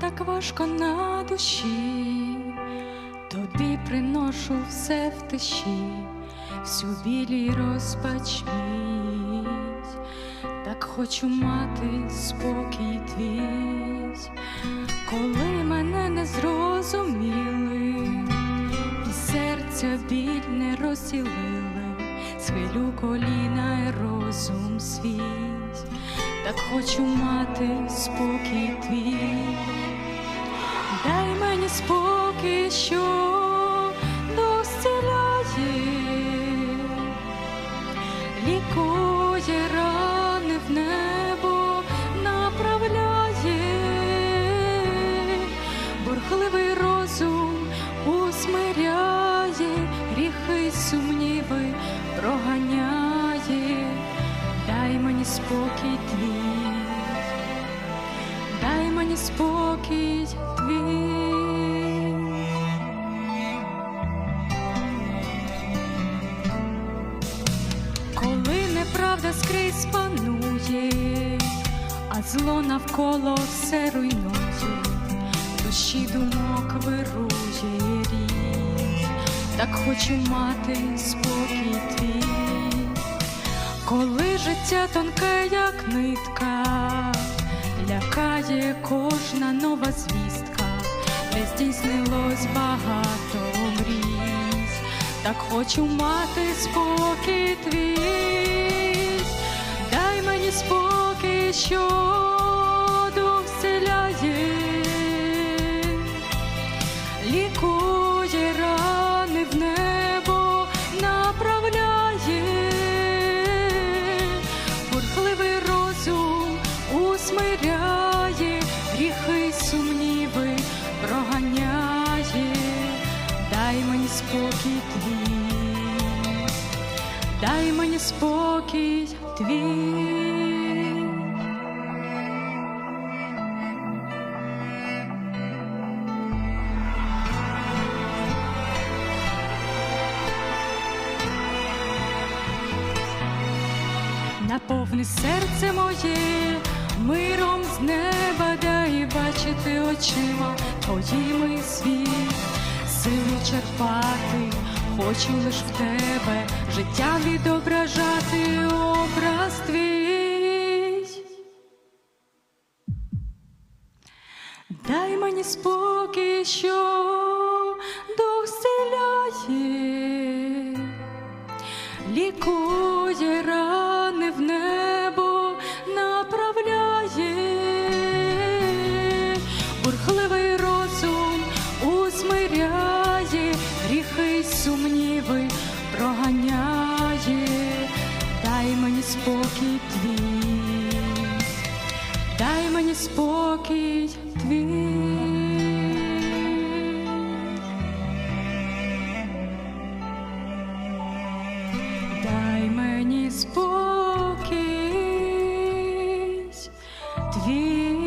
так важко на душі, тобі приношу все в тиші, всю білі розпач мій. так хочу мати спокій твій, коли мене не зрозуміли, і серця біль не розділили, схилю коліна і розум свій, так хочу мати спокій твій, дай мені спокій, що мені спокій твій. Коли неправда скрізь панує, а зло навколо все руйнує, душі думок вирує рій, так хочу мати спокій твій, коли життя тонке, як нитка, здійснилось багато мрій так хочу мати спокій твій, дай мені спокій, що дух зціляє, лікує рани в небо, направляє, бурхливий розум усмиряє, гріхи сумніви проганяє дай мені спокій твій, дай мені спокій твій. Наповни серце моє миром з неба, дай бачити очима твоїми світ, силу черпати, хочу лиш в тебе життя відображати образ твій. Дай мені спокій, що дух зціляє, лікує рани в небо, направляє, бурхливий сумніви проганяє, дай мені спокій твій, дай мені спокій твій. Дай мені спокій твій.